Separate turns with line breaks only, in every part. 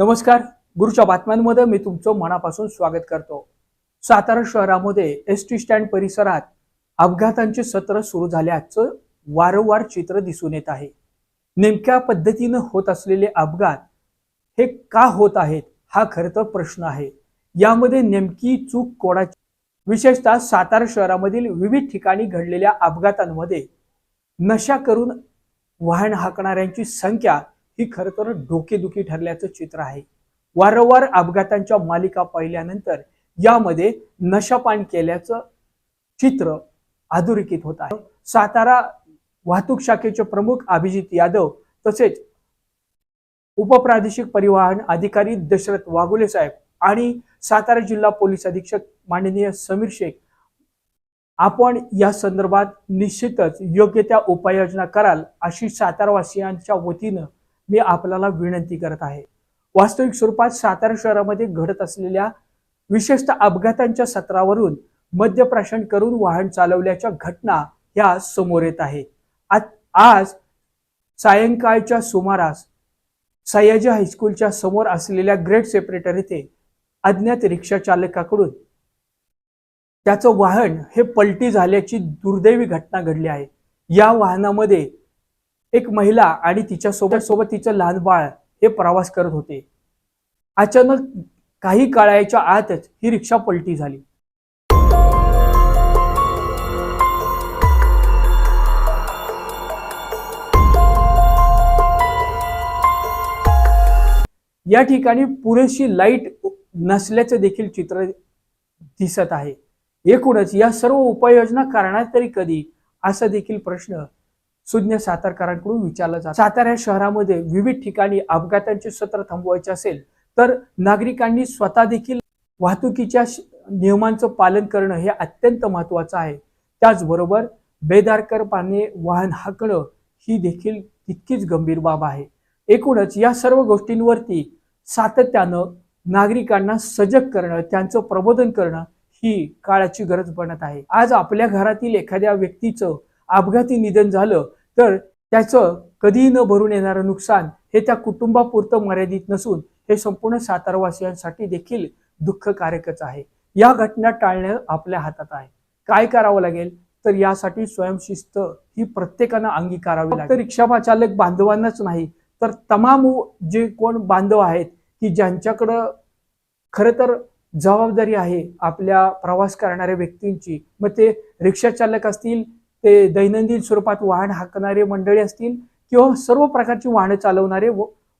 नमस्कार. गुरुच्या बातम्यांमध्ये मी तुमचं मनापासून स्वागत करतो. सातारा शहरामध्ये एस टी स्टँड परिसरात अपघातांचे सत्र सुरू झाल्याचं वारंवार चित्र दिसून येत आहे. नेमक्या पद्धतीनं होत असलेले अपघात हे का होत आहेत हा खरं तर प्रश्न आहे. यामध्ये नेमकी चूक कोणाची? विशेषतः सातारा शहरामधील विविध ठिकाणी घडलेल्या अपघातांमध्ये नशा करून वाहन हाकणाऱ्यांची संख्या ही खरं तर डोकेदुखी ठरल्याचं चित्र आहे. वारंवार अपघातांच्या मालिका पाहिल्यानंतर यामध्ये नशापान केल्याचं चित्र अधोरेखित होत आहे. सातारा वाहतूक शाखेचे प्रमुख अभिजित यादव तसेच उपप्रादेशिक परिवहन अधिकारी दशरथ वाघुले साहेब आणि सातारा जिल्हा पोलीस अधीक्षक माननीय समीर शेख आपण या संदर्भात निश्चितच योग्य त्या उपाययोजना कराल अशी सातारावासियांच्या वतीनं मी आपल्याला विनंती करत आहे. वास्तविक स्वरूपात सातारा शहरामध्ये घडत असलेल्या विशेषतः अपघातांच्या सत्रावरून मद्यप्राशन करून वाहन चालवल्याच्या घटना ह्या समोर येत आहेत आज- सायंकाळच्या सुमारास सयाजी हायस्कूलच्या समोर असलेल्या ग्रेट सेपरेटर येथे अज्ञात रिक्षा चालकाकडून त्याचं वाहन हे पलटी झाल्याची दुर्दैवी घटना घडली आहे. या वाहनामध्ये एक महिला आणि तिच्या सोबत सोबत तिचं लहान बाळ हे प्रवास करत होते. अचानक काही काळाच्या आतच ही रिक्षा पलटी झाली. या ठिकाणी पुरेशी लाइट नसल्याचं देखील चित्र दिसत आहे. एकूणच या सर्व उपाययोजना करणार तरी कधी? असा देखील प्रश्न सुज्ञ सातारकरांकडून विचारलं जात. सातारा शहरामध्ये विविध ठिकाणी अपघातांचे सत्र थांबवायचे असेल तर नागरिकांनी स्वतः देखील वाहतुकीच्या नियमांचं पालन करणं हे अत्यंत महत्वाचं आहे. त्याचबरोबर बेदारकरपणे वाहन हाकणं ही देखील तितकीच गंभीर बाब आहे. एकूणच या सर्व गोष्टींवरती सातत्यानं नागरिकांना सजग करणं त्यांचं प्रबोधन करणं ही काळाची गरज बनत आहे. आज आपल्या घरातील एखाद्या व्यक्तीचं अपघाती निधन झालं तर त्याचं कधीही न भरून येणारं नुकसान हे त्या कुटुंबापुरतं मर्यादित नसून हे संपूर्ण सातारवासियांसाठी देखील दुःखकारकच आहे. या घटना टाळणं आपल्या हातात आहे. काय करावं लागेल? तर यासाठी स्वयंशिस्त ही प्रत्येकानं अंगीकारावी लागेल. रिक्षा चालक बांधवांनाच नाही तर तमाम जे कोण बांधव आहेत की ज्यांच्याकडं खरं तर जबाबदारी आहे आपल्या प्रवास करणाऱ्या व्यक्तींची मग ते रिक्षा चालक असतील ते दैनंदिन स्वरूपात वाहन हाकणारे मंडळी असतील किंवा सर्व प्रकारची वाहनं चालवणारे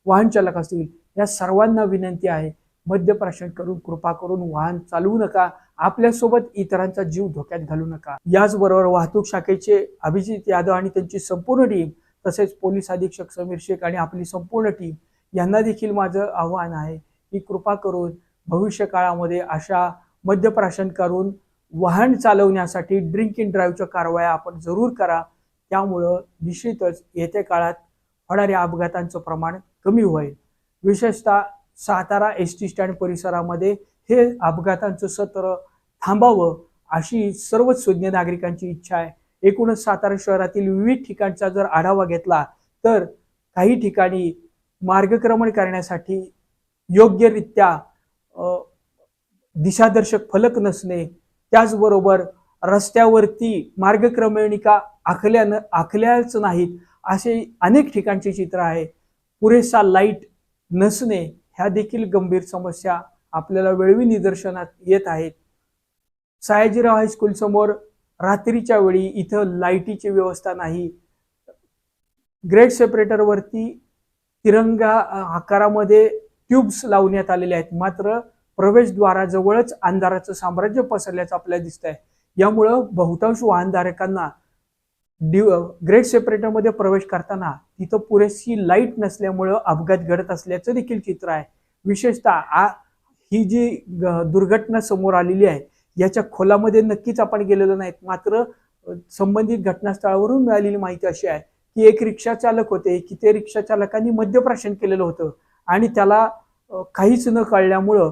वाहन चालक असतील या सर्वांना विनंती आहे मद्यप्राशन करून कृपा करून वाहन चालवू नका. आपल्यासोबत इतरांचा जीव धोक्यात घालू नका. याचबरोबर वाहतूक शाखेचे अभिजित यादव आणि त्यांची संपूर्ण टीम तसेच पोलीस अधीक्षक समीर शेख आणि आपली संपूर्ण टीम यांना देखील माझं आव्हान आहे की कृपा करून भविष्य काळामध्ये अशा मद्यप्राशन करून वाहन चालवण्यासाठी ड्रिंक इन ड्राईव्हच्या कारवाया आपण जरूर करा. त्यामुळं निश्चितच येत्या काळात होणाऱ्या अपघातांचं प्रमाण कमी होईल. विशेषतः सातारा एस टी स्टँड परिसरामध्ये हे अपघातांचं सत्र थांबावं अशी सर्वच सुज्ञ नागरिकांची इच्छा आहे. एकूणच सातारा शहरातील विविध ठिकाणचा जर आढावा घेतला तर काही ठिकाणी मार्गक्रमण करण्यासाठी योग्यरित्या दिशादर्शक फलक नसणे त्याचबरोबर रस्त्यावरती मार्गक्रमणिका आखल्या आखल्याच नाहीत असे अनेक ठिकाणचे चित्र आहे. पुरेसा लाइट नसणे ह्या देखील गंभीर समस्या आपल्याला वेळवी निदर्शनात येत आहेत. सयाजीराव हायस्कूल समोर रात्रीच्या वेळी इथं लाईटीची व्यवस्था नाही. ग्रेट सेपरेटरवरती तिरंगा आकारामध्ये ट्यूब्स लावण्यात आलेले आहेत. मात्र प्रवेशद्वाराजवळच अंधाराचं साम्राज्य पसरल्याचं आपल्याला दिसत आहे यामुळं बहुतांश वाहनधारकांना ड्यू ग्रेट सेपरेटरमध्ये प्रवेश करताना तिथं पुरेशी लाइट नसल्यामुळं अपघात घडत असल्याचं देखील चित्र आहे. विशेषतः आ ही जी ग- दुर्घटना समोर आलेली आहे याच्या खोलामध्ये नक्कीच आपण गेलेलो नाहीत. मात्र संबंधित घटनास्थळावरून मिळालेली माहिती अशी आहे की एक रिक्षा चालक होते की ते रिक्षा चालकांनी मद्यप्राशन केलेलं होतं आणि त्याला काहीच न कळल्यामुळं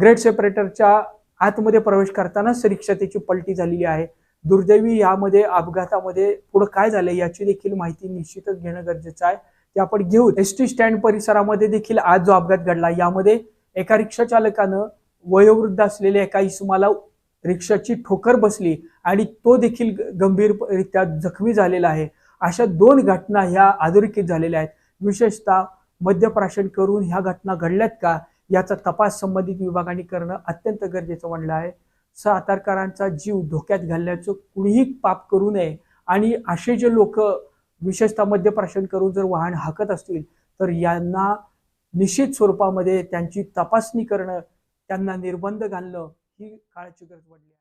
ग्रेट सेपरेटरच्या आतमध्ये प्रवेश करतानाच रिक्षा त्याची पलटी झालेली आहे. दुर्दैवी यामध्ये अपघातामध्ये पुढं काय झालं याची देखील माहिती निश्चितच घेणं गरजेचं आहे. ते आपण घेऊ एस टी स्टँड परिसरामध्ये देखील आज जो अपघात घडला यामध्ये एका रिक्षा चालकानं वयोवृद्ध असलेल्या एका इसमाला रिक्षाची ठोकर बसली आणि तो देखील ग- गंभीररित्या जखमी झालेला आहे. अशा दोन घटना ह्या अधोरेखित झालेल्या आहेत. विशेषतः मद्यप्राशन करून ह्या घटना घडल्यात का? याचा तपास संबंधित विभागाने करणं अत्यंत गरजेचं म्हणलं आहे. सातारकरांचा जीव धोक्यात घालण्याचं कुणीही पाप करू नये आणि असे जे लोक विशेषतः मद्यप्राशन करून जर वाहन हाकत असतील तर यांना निश्चित स्वरूपामध्ये त्यांची तपासणी करणं त्यांना निर्बंध घालणं ही काळाची गरज पडली आहे.